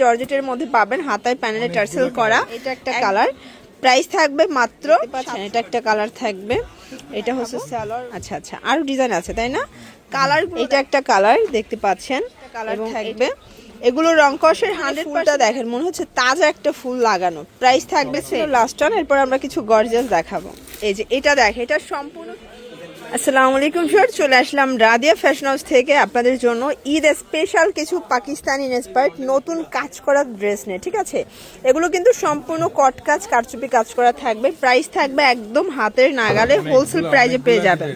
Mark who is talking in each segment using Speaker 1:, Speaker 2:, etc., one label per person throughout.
Speaker 1: জর্জেটের মধ্যে পাবেন হাতায় প্যানেলে টার্সেল করা। এটা একটা কালার প্রাইস থাকবে মাত্র এটা একটা কালার থাকবে। এটা হচ্ছে স্যালোর আচ্ছা আচ্ছা। আরও ডিজাইন আছে তাই না? কালার এটা একটা কালার দেখতে পাচ্ছেন। কালার থাকবে। এগুলো রং কষের হান্ড্রেড ফুলটা দেখেন মনে হচ্ছে তাজা একটা ফুল লাগানো। প্রাইস থাকবে লাস্ট অন এরপর আমরা কিছু গর্জিয়াস দেখাবো। এই যে এটা দেখ এটা সম্পূর্ণ আসসালামু আলাইকুম স্যার চলে আসলাম রাদিয়া ফ্যাশন হাউস থেকে আপনাদের জন্য ঈদ স্পেশাল কিছু পাকিস্তানি ইন্সপায়ার্ড নতুন কাজ করা ড্রেস নিয়ে ঠিক আছে? এগুলো কিন্তু সম্পূর্ণ কট কাজ কারচুপি কাজ করা থাকবে প্রাইস থাকবে একদম হাতের নাগালে হোলসেল প্রাইজে পেয়ে যাবেন।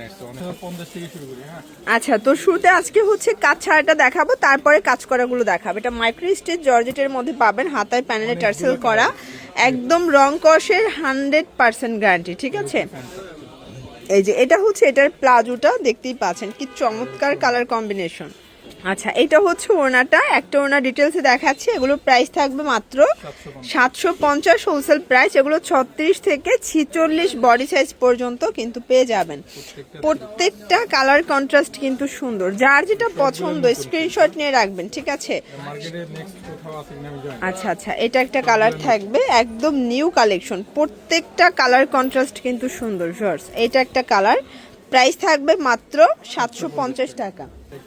Speaker 1: আচ্ছা তো শুরুতে আজকে হচ্ছে কাজ ছাড়াটা দেখাবো তারপরে কাজ করাগুলো দেখাবো। এটা মাইক্রো স্টিচ জর্জেটের মধ্যে পাবেন হাতায় প্যানেলে টার্সেল করা একদম রং কষের হান্ড্রেড পার্সেন্ট গ্যারান্টি ঠিক আছে? এই যে এটা হচ্ছে এটার প্লাজোটা দেখতেই পাচ্ছেন। কি চমৎকার কালার কম্বিনেশন আচ্ছা এটা হচ্ছে ওনাটা একটা ওনা ডিটেলসে দেখাচ্ছি। এগুলো প্রাইস থাকবে মাত্র সাতশো পঞ্চাশ। হোলসেল প্রাইস এগুলো ছত্রিশ থেকে ছিচল্লিশ বডি সাইজ পর্যন্ত কিন্তু পেয়ে যাবেন। প্রত্যেকটা কালার কন্ট্রাস্ট কিন্তু সুন্দর। যার যেটা পছন্দ স্ক্রিনশট নিয়ে রাখবেন ঠিক আছে। আচ্ছা আচ্ছা এটা একটা কালার থাকবে। একদম নিউ কালেকশন প্রত্যেকটা কালার কন্ট্রাস্ট কিন্তু সুন্দর শর্টস এটা একটা কালার প্রাইস থাকবে মাত্র সাতশো পঞ্চাশ টাকা।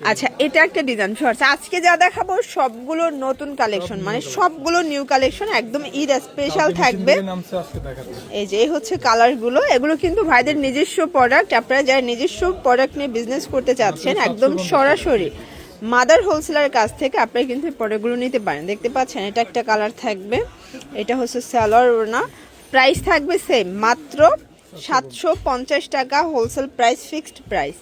Speaker 1: আচ্ছা এটা একটা ডিজাইন শর্টস আজকে যা দেখাবো সবগুলো নতুন কালেকশন মানে সবগুলো নিউ কালেকশন একদম ঈদ স্পেশাল থাকবে। এই যে এই হচ্ছে কালারগুলো এগুলো কিন্তু ভাইদের নিজস্ব প্রোডাক্ট আপনারা যারা নিজস্ব প্রোডাক্ট নিয়ে বিজনেস করতে চাচ্ছেন একদম সরাসরি মাদার হোলসেলার কাছ থেকে আপনারা কিন্তু প্রোডাক্টগুলো নিতে পারেন। দেখতে পাচ্ছেন এটা একটা কালার থাকবে। এটা হচ্ছে স্যালোয়ার ওনা প্রাইস থাকবে সেম মাত্র সাতশো পঞ্চাশ টাকা হোলসেল প্রাইস ফিক্সড প্রাইস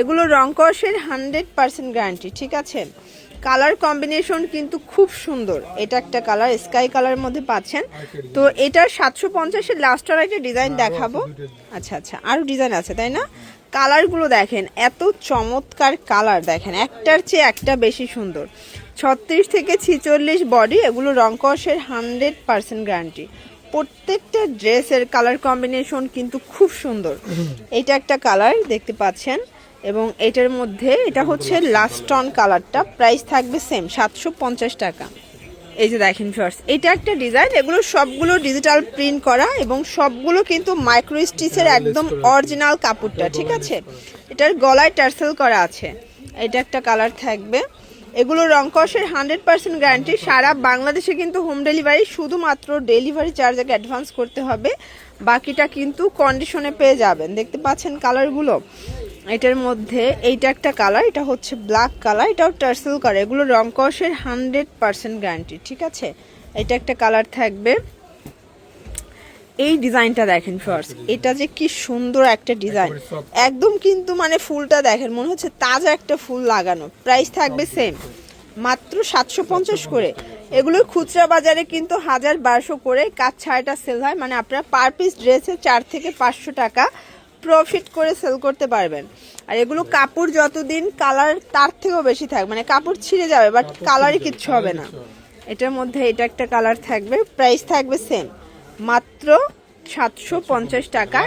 Speaker 1: এগুলো রং কষের হান্ড্রেড পার্সেন্ট গ্যারান্টি ঠিক আছে? কালার কম্বিনেশন কিন্তু খুব সুন্দর। এটা একটা কালার স্কাই কালার মধ্যে পাচ্ছেন। তো এটার সাতশো পঞ্চাশের লাস্টার একটা ডিজাইন দেখাবো। আচ্ছা আচ্ছা আরও ডিজাইন আছে তাই না? কালারগুলো দেখেন এত চমৎকার কালার দেখেন। একটার চেয়ে একটা বেশি সুন্দর। ছত্রিশ থেকে ছিচল্লিশ বডি এগুলো রংকসের হান্ড্রেড পার্সেন্ট গ্যারান্টি প্রত্যেকটা ড্রেসের কালার কম্বিনেশন কিন্তু খুব সুন্দর। এটা একটা কালার দেখতে পাচ্ছেন এবং এটার মধ্যে এটা হচ্ছে লাস্ট অন কালারটা প্রাইস থাকবে সেম সাতশো পঞ্চাশ টাকা। এই যে দেখেন শর্টস এটা একটা ডিজাইন এগুলো সবগুলো ডিজিটাল প্রিন্ট করা এবং সবগুলো কিন্তু মাইক্রো স্টিচের একদম অরিজিনাল কাপড়টা, ঠিক আছে? এটার গলায় টার্সেল করা আছে। এটা একটা কালার থাকবে। এগুলো রংকসের হান্ড্রেড পার্সেন্ট গ্যারান্টি সারা বাংলাদেশে কিন্তু হোম ডেলিভারি শুধুমাত্র ডেলিভারি চার্জ আগে অ্যাডভান্স করতে হবে। বাকিটা কিন্তু কন্ডিশনে পেয়ে যাবেন। দেখতে পাচ্ছেন কালারগুলো এটার মধ্যে এইটা একটা কালার এটা হচ্ছে ব্ল্যাক কালার এটাও টার্সেল কালার এগুলো রংকসের হান্ড্রেড পার্সেন্ট গ্যারান্টি ঠিক আছে? এটা একটা কালার থাকবে। এই ডিজাইনটা দেখেন ফার্স্ট এটা যে কি সুন্দর একটা ডিজাইন। একদম কিন্তু মানে ফুলটা দেখেন মনে হচ্ছে তাজা একটা ফুল লাগানো। প্রাইস থাকবে সেম মাত্র সাতশো পঞ্চাশ করে। এগুলো খুচরা বাজারে কিন্তু হাজার বারোশো করে কাজ ছাড়াটা সেল হয়। মানে আপনারা পার পিস ড্রেসে চার থেকে পাঁচশো টাকা প্রফিট করে সেল করতে পারবেন। আর এগুলো কাপড় যতদিন কালার তার থেকেও বেশি থাকবে মানে কাপড় ছিঁড়ে যাবে বাট কালারই কিচ্ছু হবে না। এটার মধ্যে এটা একটা কালার থাকবে। প্রাইস থাকবে সেম মাত্র সাতশো পঞ্চাশ টাকা।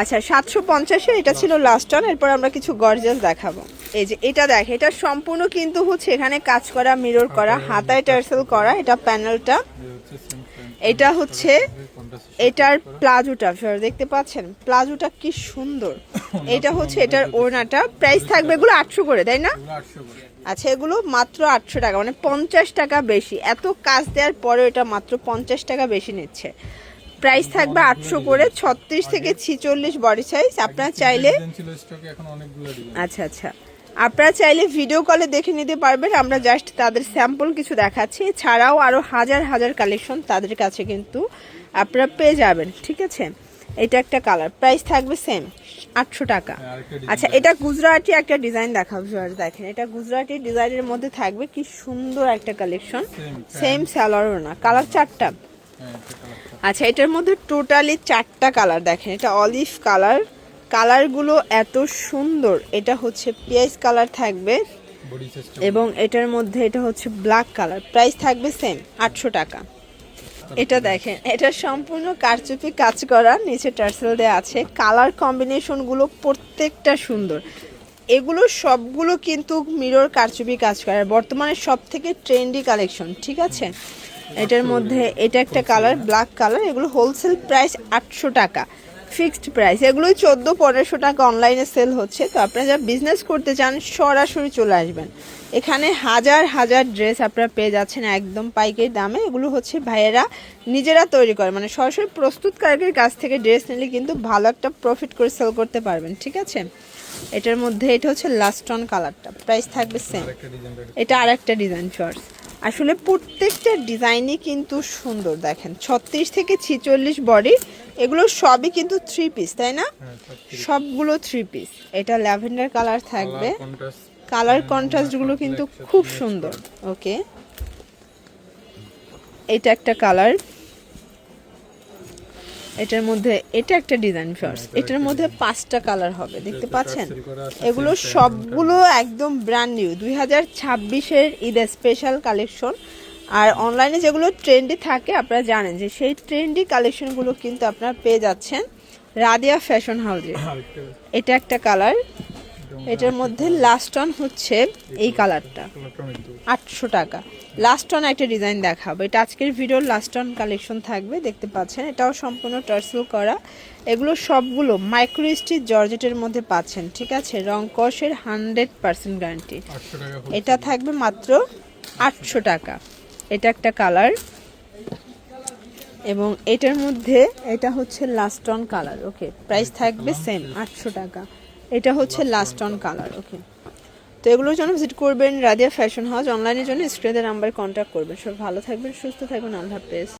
Speaker 1: আচ্ছা সাতশো পঞ্চাশে এটা ছিল লাস্ট অন এরপর আমরা কিছু গর্জাস দেখাবো। এই যে এটা দেখ, এটা সম্পূর্ণ কিন্তু হচ্ছে এখানে কাজ করা মিরর করা, হাতায় টার্সেল করা, এটা প্যানেলটা এটা হচ্ছে এটার প্লাজোটা দেখতে পাচ্ছেন? প্লাজোটা কি সুন্দর। এটা হচ্ছে এটার ওড়নাটা। প্রাইস থাকবে এগুলো আটশো করে, তাই না? আচ্ছা এগুলো মাত্র আটশো টাকা মানে পঞ্চাশ টাকা বেশি। এত কাজ দেওয়ার পরে এটা মাত্র পঞ্চাশ টাকা বেশি নিচ্ছে। প্রাইস থাকবে আটশো করে ছত্রিশ থেকে ছিচল্লিশ বডি সাইজ আপনারা চাইলে আচ্ছা আচ্ছা। আপনারা চাইলে ভিডিও কলে দেখে নিতে পারবেন আমরা জাস্ট তাদের স্যাম্পল কিছু দেখাচ্ছি। এছাড়াও আরও হাজার হাজার কালেকশন তাদের কাছে কিন্তু আপনারা পেয়ে যাবেন ঠিক আছে? এটা একটা কালার প্রাইস থাকবে সেম আটশো টাকা।
Speaker 2: হ্যাঁ,
Speaker 1: আচ্ছা এটা গুজরাটি একটা ডিজাইন দেখাবো ভিউয়ার্স দেখেন। এটা গুজরাটি ডিজাইনের মধ্যে থাকবে কি সুন্দর একটা কালেকশন সেম স্যালোয়ারও না কালার চারটা।
Speaker 2: হ্যাঁ কালারটা
Speaker 1: আচ্ছা এটার মধ্যে টোটালি চারটা কালার দেখেন। এটা অলিভ কালার কালারগুলো এত সুন্দর। এটা হচ্ছে পেঁয়াজ কালার থাকবে। এবং এটার মধ্যে এটা হচ্ছে ব্ল্যাক কালার প্রাইস থাকবে সেম আটশো টাকা। এটা দেখেন এটা সম্পূর্ণ কারচুপি কাজ করা নিচে টার্সেল দেওয়া আছে। কালার কম্বিনেশনগুলো প্রত্যেকটা সুন্দর। এগুলো সবগুলো কিন্তু মিরর কারচুপি কাজ করা। বর্তমানে সব থেকে ট্রেন্ডি কালেকশন ঠিক আছে? এটার মধ্যে এটা একটা কালার ব্ল্যাক কালার এগুলো হোলসেল প্রাইস আটশো টাকা। Fixed price. এগুলোই চোদ্দ পনেরোশো টাকা অনলাইনে সেল হচ্ছে। তো আপনারা যারা বিজনেস করতে চান সরাসরি চলে আসবেন। এখানে হাজার হাজার ড্রেস আপনারা পেয়ে যাচ্ছেন একদম পাইকারি দামে। এগুলো হচ্ছে ভাইয়েরা নিজেরা তৈরি করে। মানে সরাসরি প্রস্তুতকারকের কাছ থেকে ড্রেস নিলে কিন্তু ভালো একটা প্রফিট করে সেল করতে পারবেন ঠিক আছে? এটার মধ্যে এটা হচ্ছে লাস্ট অন কালারটা প্রাইস থাকবে সেম এটা আর একটা ডিজাইন চর্স আসলে প্রত্যেকটা ডিজাইনই কিন্তু সুন্দর দেখেন। ছত্রিশ থেকে ছিচল্লিশ বডি এগুলো সবই কিন্তু থ্রি পিস তাই না?
Speaker 2: হ্যাঁ
Speaker 1: সবগুলো থ্রি পিস এটা ল্যাভেন্ডার কালার থাকবে।
Speaker 2: কন্ট্রাস্ট
Speaker 1: কালার কন্ট্রাস্টগুলো কিন্তু খুব সুন্দর। ওকে এটা একটা কালার এটার মধ্যে এটা একটা ডিজাইন ফার্স্ট এটার মধ্যে পাঁচটা কালার হবে দেখতে পাচ্ছেন? এগুলো সবগুলো একদম ব্র্যান্ড নিউ দুই হাজার ছাব্বিশের ঈদ স্পেশাল কালেকশন আর অনলাইনে যেগুলো ট্রেন্ডি থাকে আপনারা জানেন যে সেই ট্রেন্ডি কালেকশনগুলো কিন্তু আপনারা পেয়ে যাচ্ছেন রাদিয়া ফ্যাশন হাউজে এটা একটা কালার এটার মধ্যে লাস্ট অন হচ্ছে এই কালারটা আটশো টাকা। লাস্ট অন একটা ডিজাইন দেখাবো। এটা আজকের ভিডিওর লাস্ট অন কালেকশন থাকবে দেখতে পাচ্ছেন। এটাও সম্পূর্ণ টার্সেল করা। এগুলো সবগুলো মাইক্রো স্টিচ জর্জেটের মধ্যে পাচ্ছেন ঠিক আছে? রং কষের হান্ড্রেড পার্সেন্ট গ্যারান্টি এটা থাকবে মাত্র আটশো টাকা। এটা একটা কালার এবং এটার মধ্যে এটা হচ্ছে last on colour okay price থাকবে সেম আটশো টাকা। এটা হচ্ছে লাস্ট অন কালার ওকে তো এগুলোর জন্য ভিজিট করবেন রাদিয়া ফ্যাশন হাউস অনলাইনের জন্য স্ক্রিনের নাম্বারে কন্ট্যাক্ট করবেন। সব ভালো থাকবেন সুস্থ থাকবেন আল্লাহ হাফেজ।